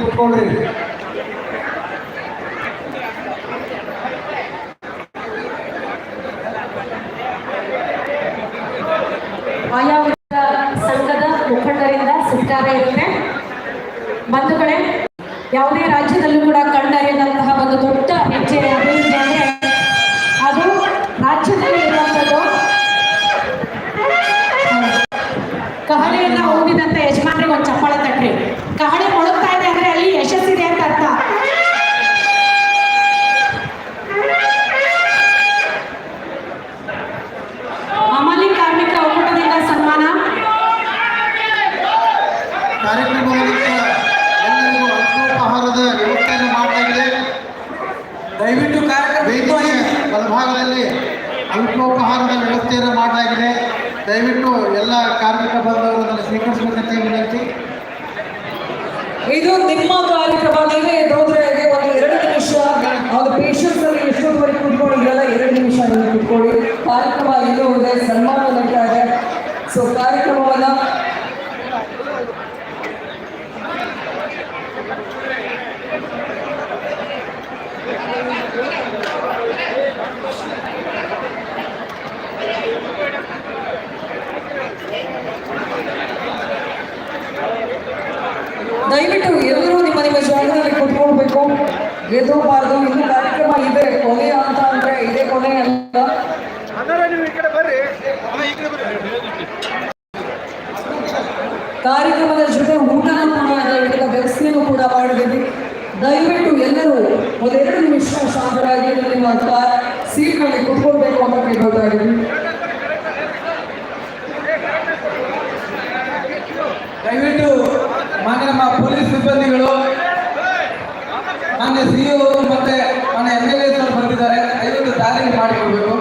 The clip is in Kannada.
ಕುತ್ಕೊಳ್ರಿ ಆಯಾ ಸಂಘದ ಮುಖಂಡರಿಂದ ಸತ್ಕಾರ ಇರುತ್ತೆ. ಬಂಧುಗಳೇ ಯಾವುದೇ ರಾಜ್ಯದಲ್ಲೂ ಕೂಡ ಕಂಡರಿಯದಂತಹ ಒಂದು ದೊಡ್ಡ ಹೆಜ್ಜೆ ಅಭಿವೃದ್ಧಿ ಅಂದ್ರೆ ಅದು ರಾಜ್ಯದಲ್ಲಿ ಇರುವಂಥದ್ದು ಕಹಳೆಯನ್ನ ಓದಿದಂತ ಯಜಮಾನ್ರಿಗೆ ಒಂದು ಚಪ್ಪಾಳೆ ತಟ್ರಿ ಕಹಳೆ ಮೊಳಗ್ತಾ ಇದೆ ಅಂದ್ರೆ ಅಲ್ಲಿ ಯಶಸ್ಸಿದೆ ಅಂತ ಅರ್ಥ ಅಮಲಿ ಕಾರ್ಮಿಕ ಒಕ್ಕೂಟದಿಂದ ಸನ್ಮಾನ ಕಾರ್ಯಕ್ರಮದಲ್ಲಿ ಎಲ್ಲರಿಗೂ ಅಲ್ಪೋಪಹಾರದ ವ್ಯವಸ್ಥೆಯನ್ನು ಮಾಡಲಾಗಿದೆ ದಯವಿಟ್ಟು ಕಾರ್ಯಕ್ರಮ ವೇದಿಕೆಯ ಬಲಭಾಗದಲ್ಲಿ ಅಲ್ಪೋಪಹಾರದ ವ್ಯವಸ್ಥೆಯನ್ನು ಮಾಡಲಾಗಿದೆ. ದಯವಿಟ್ಟು ಎಲ್ಲ ಕಾರ್ಮಿಕ ಬಂಧವರನ್ನು ಅದನ್ನು ಸ್ವೀಕರಿಸಬೇಕಂತ ವಿನಂತಿ. ಇದು ನಿಮ್ಮ ಕಾರ್ಯಕ್ರಮದಲ್ಲಿ ಎದ್ದೋದ್ರೆ ಒಂದು ಎರಡು ನಿಮಿಷ. ಅವ್ರ ಪೇಷನ್ಸ್ ಅಲ್ಲಿ ಎಷ್ಟೊತ್ತುವರೆಗೆ ಕುತ್ಕೊಂಡಿರಲ್ಲ ಎರಡು ನಿಮಿಷ ನೀವು ಕುತ್ಕೊಳ್ಳಿ. ಕಾರ್ಯಕ್ರಮ ಇನ್ನೂ ಇದೆ ಸನ್ಮಾನ ನಡೀತಾ ಇದೆ. ಸೊ ಕಾರ್ಯಕ್ರಮವನ್ನ ದಯವಿಟ್ಟು ಎಲ್ಲರೂ ನಿಮ್ಮ ನಿಮ್ಮ ಜಾಗದಲ್ಲಿ ಕುತ್ಕೊಳ್ಬೇಕು. ಎದ್ದೋಬಾರ್ದು ಇನ್ನು ಕಾರ್ಯಕ್ರಮ ಇದೆ, ಕೊನೆ ಅಂತ ಅಂದ್ರೆ ಇದೇ ಕೊನೆ ಅಂತ ಕಾರ್ಯಕ್ರಮದ ಜೊತೆ ಊಟ ಕೂಡ ಇದೆ, ಊಟದ ವ್ಯವಸ್ಥೆಯೂ ಕೂಡ ಮಾಡಿದ್ದೀವಿ. ದಯವಿಟ್ಟು ಎಲ್ಲರೂ ಒಂದೆರಡು ನಿಮಿಷ ಶಾಂತರಾಗಿ ನಿಮ್ಮ ಸೀಟ್ನಲ್ಲಿ ಕುತ್ಕೊಳ್ಬೇಕು ಅಂತ ಇದ್ದೀವಿ ದಯವಿಟ್ಟು ಮಾನ್ಯ ನಮ್ಮ ಪೊಲೀಸ್ ಸಿಬ್ಬಂದಿಗಳು ಮಾನ್ಯ ಸಿಇಒ ಮತ್ತೆ ಮಾನ್ಯ ಎಂ ಎಲ್ ಎ ಸರ್ ಬಂದಿದ್ದಾರೆ, ದಯವಿಟ್ಟು ದಾರಿ ಮಾಡಿಕೊಡ್ಬೇಕು.